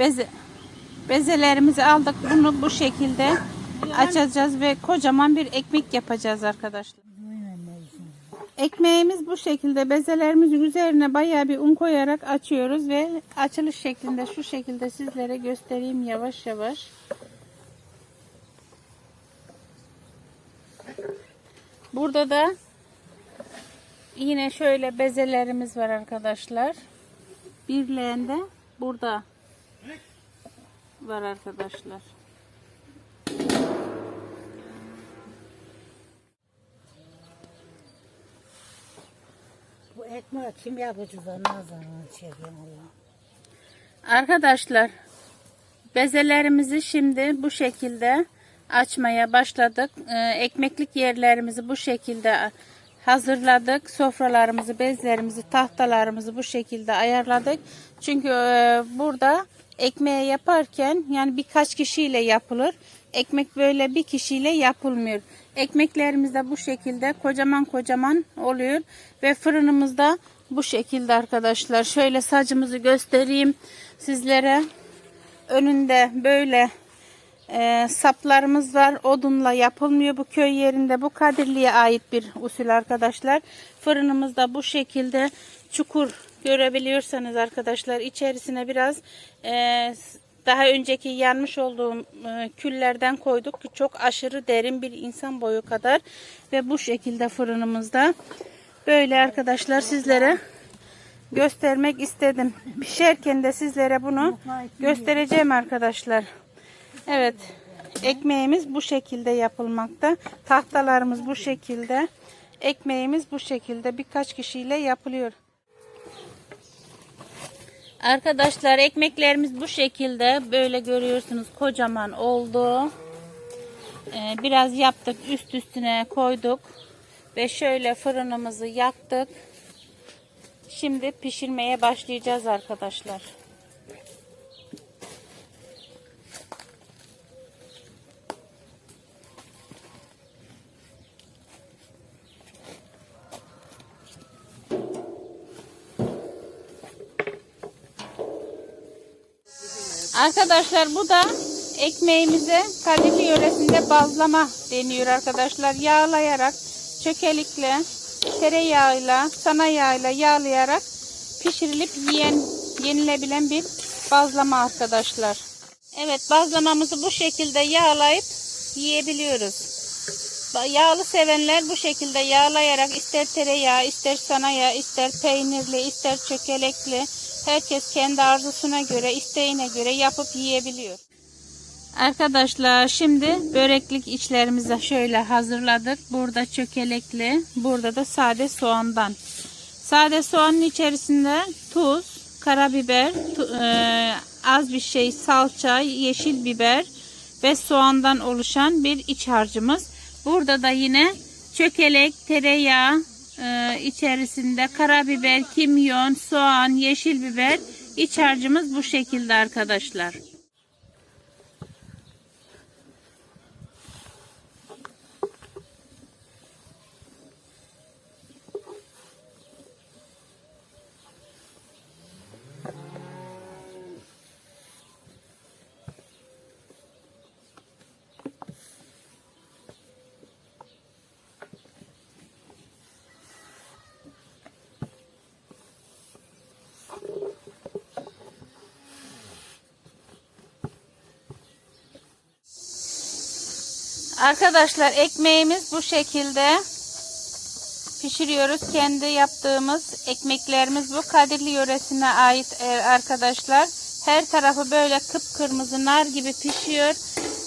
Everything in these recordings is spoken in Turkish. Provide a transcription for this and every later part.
Beze, bezelerimizi aldık. Bunu bu şekilde açacağız ve kocaman bir ekmek yapacağız arkadaşlar. Ekmeğimiz bu şekilde bezelerimizin üzerine bayağı bir un koyarak açıyoruz ve açılış şeklinde şu şekilde sizlere göstereyim yavaş yavaş. Burada da yine şöyle bezelerimiz var arkadaşlar. Birleğinde burada var arkadaşlar. Bu ekmeği kim yapacak sonra çekiyorum Allah. Arkadaşlar bezelerimizi şimdi bu şekilde açmaya başladık. Ee, ekmeklik yerlerimizi bu şekilde hazırladık. Sofralarımızı, bezlerimizi, tahtalarımızı bu şekilde ayarladık. Çünkü e, burada ekmeği yaparken yani birkaç kişiyle yapılır. Ekmek böyle bir kişiyle yapılmıyor. Ekmeklerimiz de bu şekilde kocaman kocaman oluyor ve fırınımızda bu şekilde arkadaşlar. Şöyle sacımızı göstereyim sizlere. Önünde böyle e, saplarımız var. Odunla yapılmıyor bu köy yerinde. Bu Kadirli'ye ait bir usul arkadaşlar. Fırınımızda bu şekilde çukur görebiliyorsanız arkadaşlar içerisine biraz e, daha önceki yanmış olduğum e, küllerden koyduk. Çok aşırı derin bir insan boyu kadar ve bu şekilde fırınımızda böyle arkadaşlar sizlere göstermek istedim. Pişerken de sizlere bunu göstereceğim arkadaşlar. Evet. Ekmeğimiz bu şekilde yapılmakta. Tahtalarımız bu şekilde. Ekmeğimiz bu şekilde birkaç kişiyle yapılıyor. Arkadaşlar ekmeklerimiz bu şekilde böyle görüyorsunuz kocaman oldu. Ee, biraz yaptık üst üstüne koyduk ve şöyle fırınımızı yaktık. Şimdi pişirmeye başlayacağız arkadaşlar. Arkadaşlar bu da ekmeğimize Kadirli yöresinde bazlama deniyor arkadaşlar. Yağlayarak çökelikle tereyağıyla sana yağıyla yağlayarak pişirilip yiyen yenilebilen bir bazlama arkadaşlar. Evet bazlamamızı bu şekilde yağlayıp yiyebiliyoruz. Yağlı sevenler bu şekilde yağlayarak ister tereyağı, ister sana yağ, ister peynirli, ister çökelekli herkes kendi arzusuna göre, isteğine göre yapıp yiyebiliyor. Arkadaşlar şimdi böreklik içlerimizi şöyle hazırladık. Burada çökelekli, burada da sade soğandan. Sade soğanın içerisinde tuz, karabiber, tu- e, az bir şey salça, yeşil biber ve soğandan oluşan bir iç harcımız. Burada da yine çökelek, tereyağı e, içerisinde karabiber, kimyon, soğan, yeşil biber iç harcımız bu şekilde arkadaşlar. Arkadaşlar ekmeğimiz bu şekilde pişiriyoruz. Kendi yaptığımız ekmeklerimiz bu. Kadirli yöresine ait e, arkadaşlar. Her tarafı böyle kıpkırmızı nar gibi pişiyor.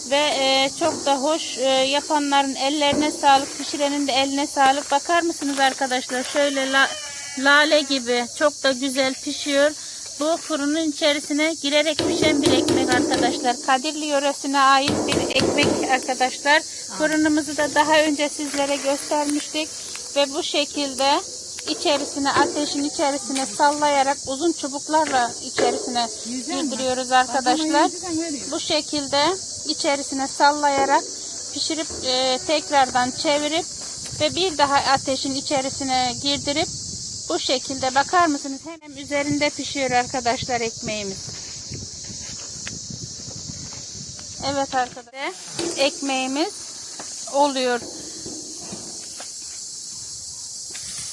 Ve e, çok da hoş e, yapanların ellerine sağlık, pişirenin de eline sağlık. Bakar mısınız arkadaşlar? Şöyle la- lale gibi çok da güzel pişiyor. Bu fırının içerisine girerek pişen bir arkadaşlar. Kadirli yöresine ait bir ekmek arkadaşlar. Fırınımızı da daha önce sizlere göstermiştik. Ve bu şekilde içerisine ateşin içerisine sallayarak uzun çubuklarla içerisine girdiriyoruz arkadaşlar. Bu şekilde içerisine sallayarak pişirip e, tekrardan çevirip ve bir daha ateşin içerisine girdirip bu şekilde bakar mısınız? Hem üzerinde pişiyor arkadaşlar ekmeğimiz. Evet arkadaşlar ekmeğimiz oluyor.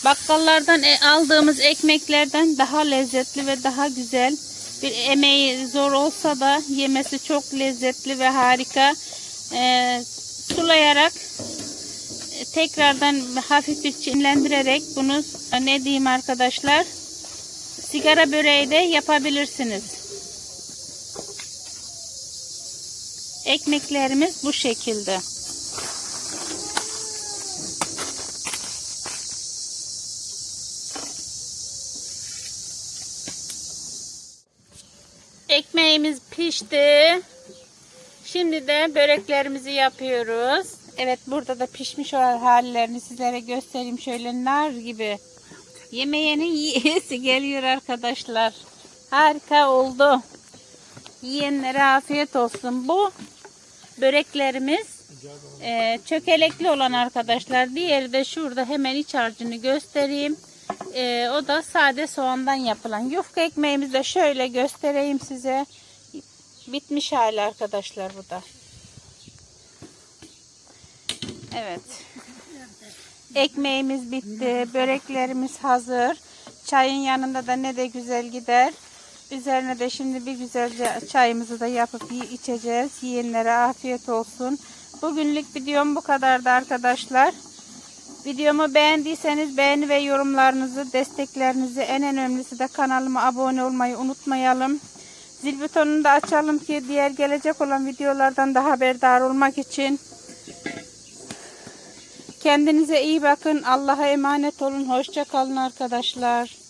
Bakkallardan e- aldığımız ekmeklerden daha lezzetli ve daha güzel. Bir emeği zor olsa da yemesi çok lezzetli ve harika. Ee, sulayarak e, tekrardan hafif bir çimlendirerek bunu e, ne diyeyim arkadaşlar sigara böreği de yapabilirsiniz. Ekmeklerimiz bu şekilde. Ekmeğimiz pişti. Şimdi de böreklerimizi yapıyoruz. Evet burada da pişmiş olan hallerini sizlere göstereyim. Şöyle nar gibi. Yemeyenin yiyesi geliyor arkadaşlar. Harika oldu. Yiyenlere afiyet olsun. Bu böreklerimiz e, çökelekli olan arkadaşlar. Diğeri de şurada hemen iç harcını göstereyim. E, o da sade soğandan yapılan. Yufka ekmeğimizi de şöyle göstereyim size. Bitmiş hali arkadaşlar bu da. Evet. Ekmeğimiz bitti. Böreklerimiz hazır. Çayın yanında da ne de güzel gider. Üzerine de şimdi bir güzelce çayımızı da yapıp içeceğiz. Yiyenlere afiyet olsun. Bugünlük videom bu kadardı arkadaşlar. Videomu beğendiyseniz beğeni ve yorumlarınızı, desteklerinizi en önemlisi de kanalıma abone olmayı unutmayalım. Zil butonunu da açalım ki diğer gelecek olan videolardan da haberdar olmak için. Kendinize iyi bakın. Allah'a emanet olun. Hoşça kalın arkadaşlar.